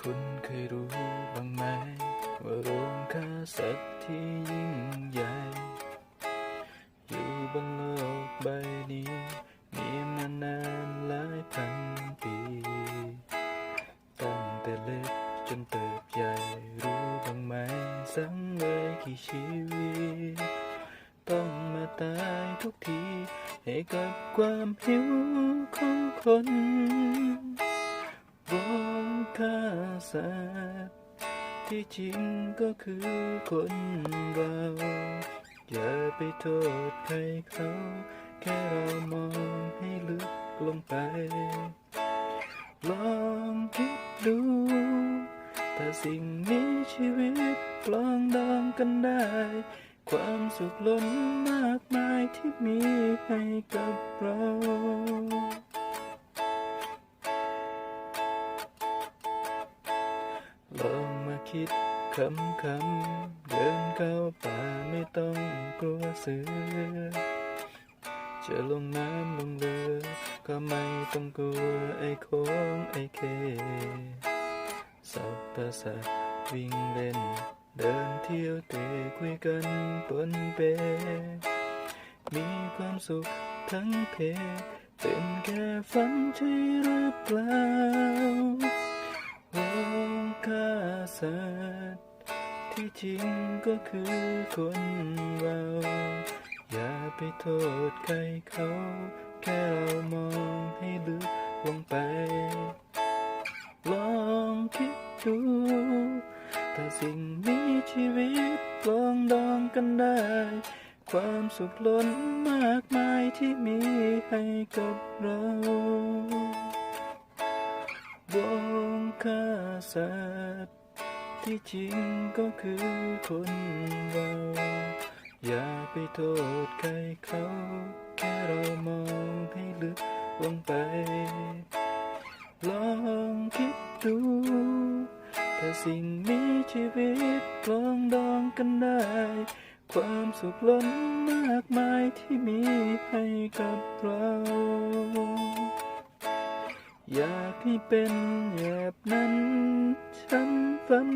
คุณเคยรู้บ้างไหม ว่าโรงฆ่าสัตว์ที่ยิ่งใหญ่ อยู่บนโลกใบนี้ มีมานานหลายพันปี ตั้งแต่เล็กจนเติบใหญ่ รู้บ้างไหม สังเวยกี่ชีวิต ต้องมาตายทุกที ให้กับความหิวของคน สัตว์ที่จริงก็คือคนเรา อย่าไปโทษใครเขา แค่เรามองให้ลึกลงไป ลองคิดดู ถ้าสิ่งมีชีวิตปลองดองกันได้ ความสุขล้นมากมายที่มีให้กับเรา คิดคำคำเดินเข้าป่าไม่ต้องกลัวเสือ จะลงน้ำลงเรือก็ไม่ต้องกลัวไอ้โค้งไอ้เคสับประสาทวิ่งเล่น เดินเที่ยวเตะคุยกันปนเป มีความสุขทั้งเพเป็นแค่ฝันใช่หรือเปล่า ฆ่าสัตว์ที่จริงก็คือคนเราอย่าไปโทษใครเขา แค่เรามองให้ลึกลงไป ลองคิดดูถ้าสิ่งมีชีวิตปลองดองกันได้ ความสุขล้นมากมายที่มีให้กับเรา สัตว์ที่จริงก็คือคนเราอย่าไปโทษใครเขา แค่เรามองให้ลึกลงไป ลองคิดดูถ้าสิ่งมีชีวิตลองดองกันได้ ความสุขล้นมากมายที่มีให้กับเรา อยากให้เป็นแบบนั้น ฉันฝัน